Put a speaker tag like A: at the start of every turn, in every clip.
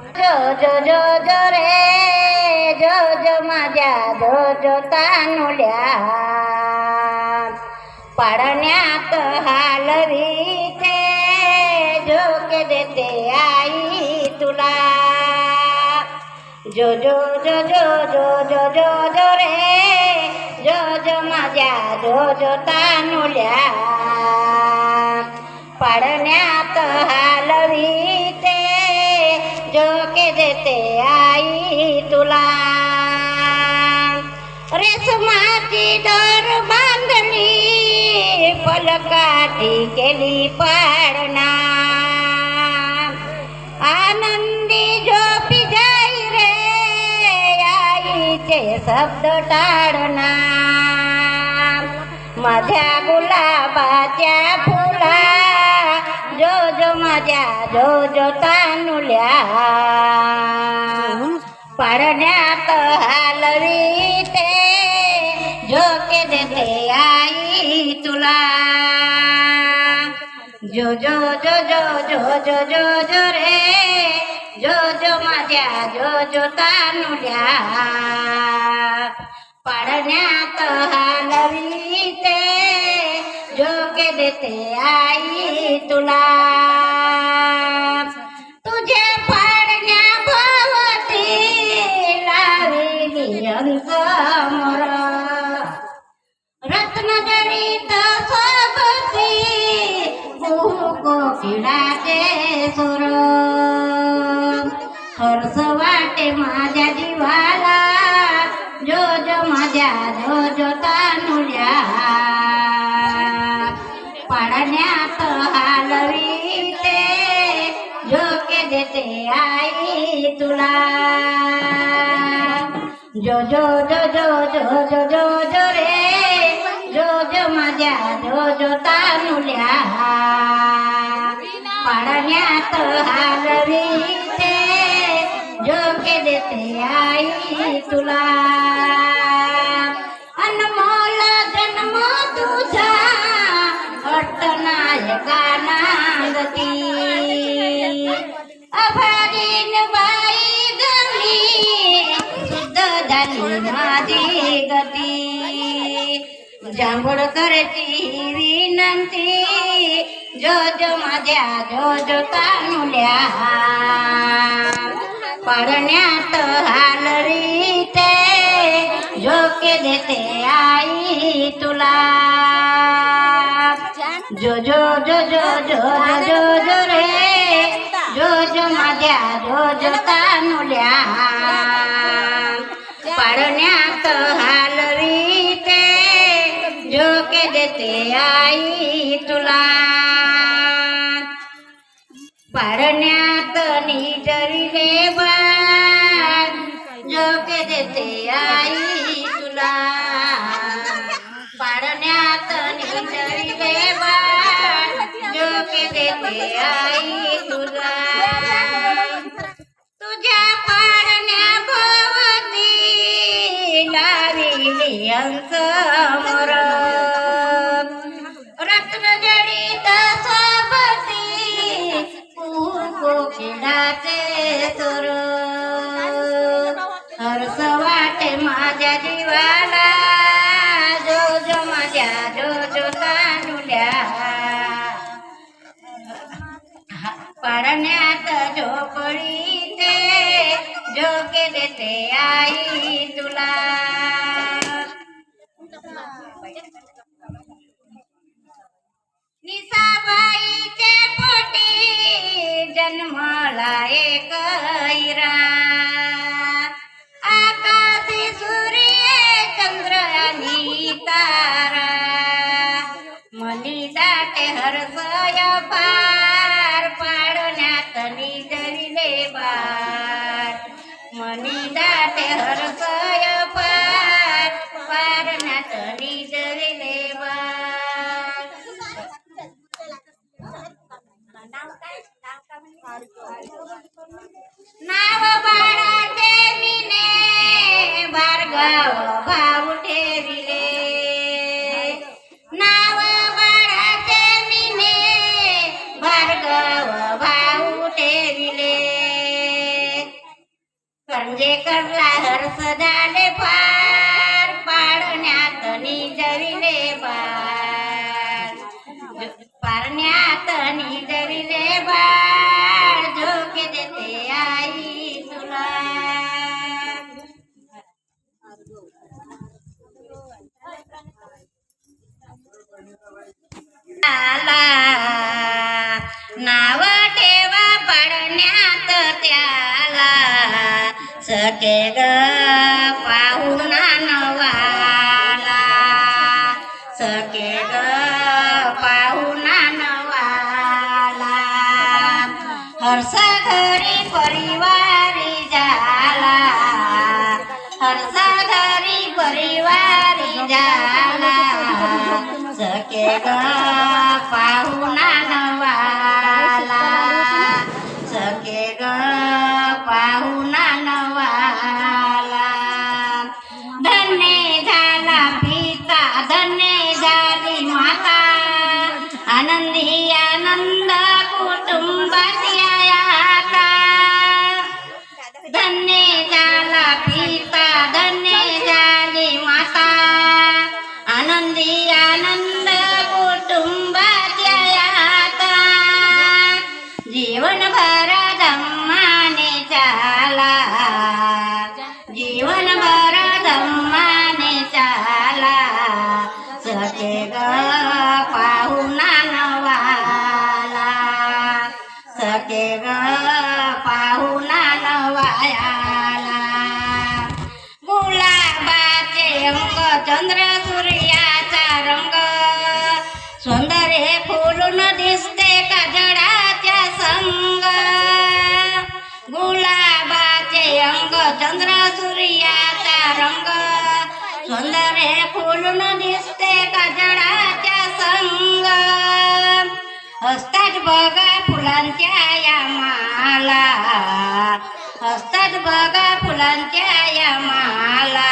A: जो जो जो रे जो जो माझ्या जो जो तानुल्या पाडण्यात हालवीते झोके देते आई तुला जो जो जो जो जो जो जो जो रे जो जो माझ्या जो जो तानुल्या पाडण्यात हालवी झोके आई तुला. रेशमाची दर बांधली फलकाठी केली पाडणा आनंदी झोपी जाई रे आईचे शब्द टाळणा. माझ्या गुलाबाच्या फुला जो जो माझ्या जो जो तानुल्या पारण्यात हालवी ते जो के देते आई तुला. जो जो जो जो जो जो जो जो रे जो जो माझ्या जो जो तानुल्या. पारण्यात हालवी ते देते आई तुला देते आई तुला. जो जो जो जो जो जो जो जो रे. जो जो माझ्या जो जो तानुल्या. पाडण्यात हालवी ते के देते आई तुला. अनमोल जन्म तुझा. अट्टनायका नांदती अभरिन वाई गमी सुदन विनंती जो जो मजा जो जो कानूलिया परन्या तो हालरी ते जो के देते आई तुला जो, जो, जो, जो, जो माझ्या जो जो तानुल्या पाडण्यात हालवी ते झोके देते आई तुला. पाडण्यात निजरिले बाण झोके देते आई तुला. पाडण्यात निजरिले बाण झोके देते आई तुला. यांचा रत्न जडित सोबती कोकिळाचे सुर हर्ष वाटे माझ्या जीवाला जो जो माझ्या जो जो तानुल्या पाडण्यात झोपडी જન્મ લાયક હીરા करला हर्ष झाले फार पाडण्यात निजविले बाळ. पारण्यात निजविले बाळ झोके देते आई तुला. नाव ठेवा पाडण्यात त्याला. सके ग परिवारी झाला सके ग पाहुणा जीवनभर धम्माने चाला सके ग पाहुणा नवाला। सके ग पाहुणा नवायाला। गुलाबाचे अंग चंद्र सूर्याचा रंग सौंदर्य फुलून दिसते चंद्र सूर्याचा रंग. सौंदर्य फुलून दिसते काजळाच्या संग. असतात बघा फुलांच्या या माला. असतात बघा फुलांच्या या माला.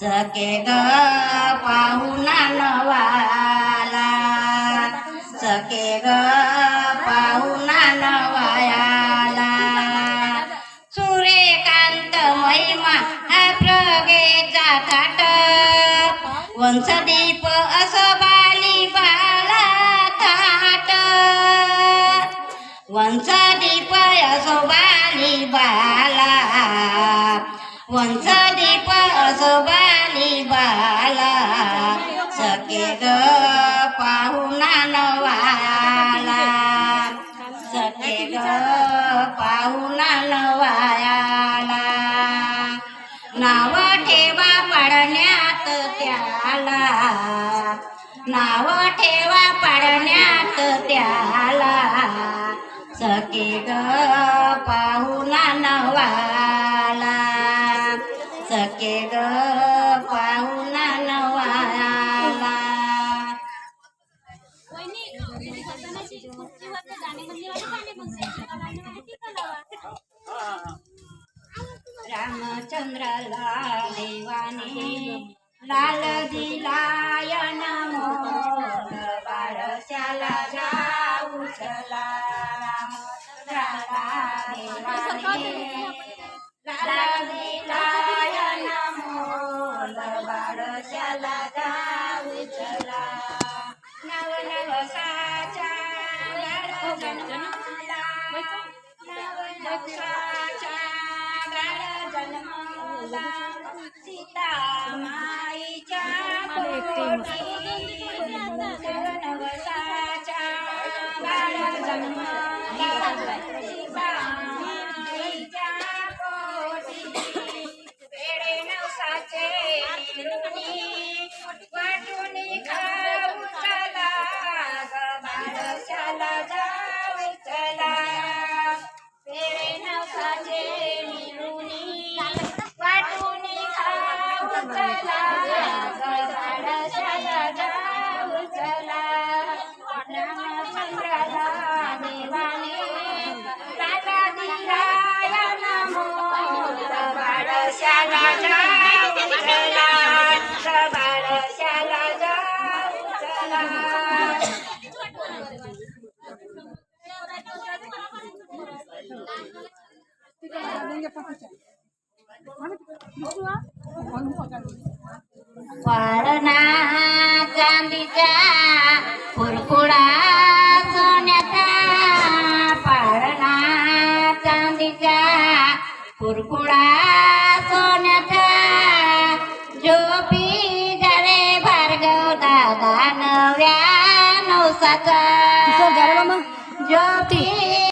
A: सके ग पाहुणा नवाला. सके ग पाहुणा नवा प्रगेचा थाट वंशदीप असो बाली बाळा थाट वंशदीप असो बाली बाला वंशदीप असो बाली बाला सके नाव ठेवा पाडण्यात त्याला. सके ग पाहुणा नवाला. सके ग पाहुणा नवाला. रामचंद्राला देवाने लाल दिलाय नमो बाळशाला जाऊ चला. लाल दिलाय नमो बाळशाला जाऊ चला. नव नव famous. बाळशाला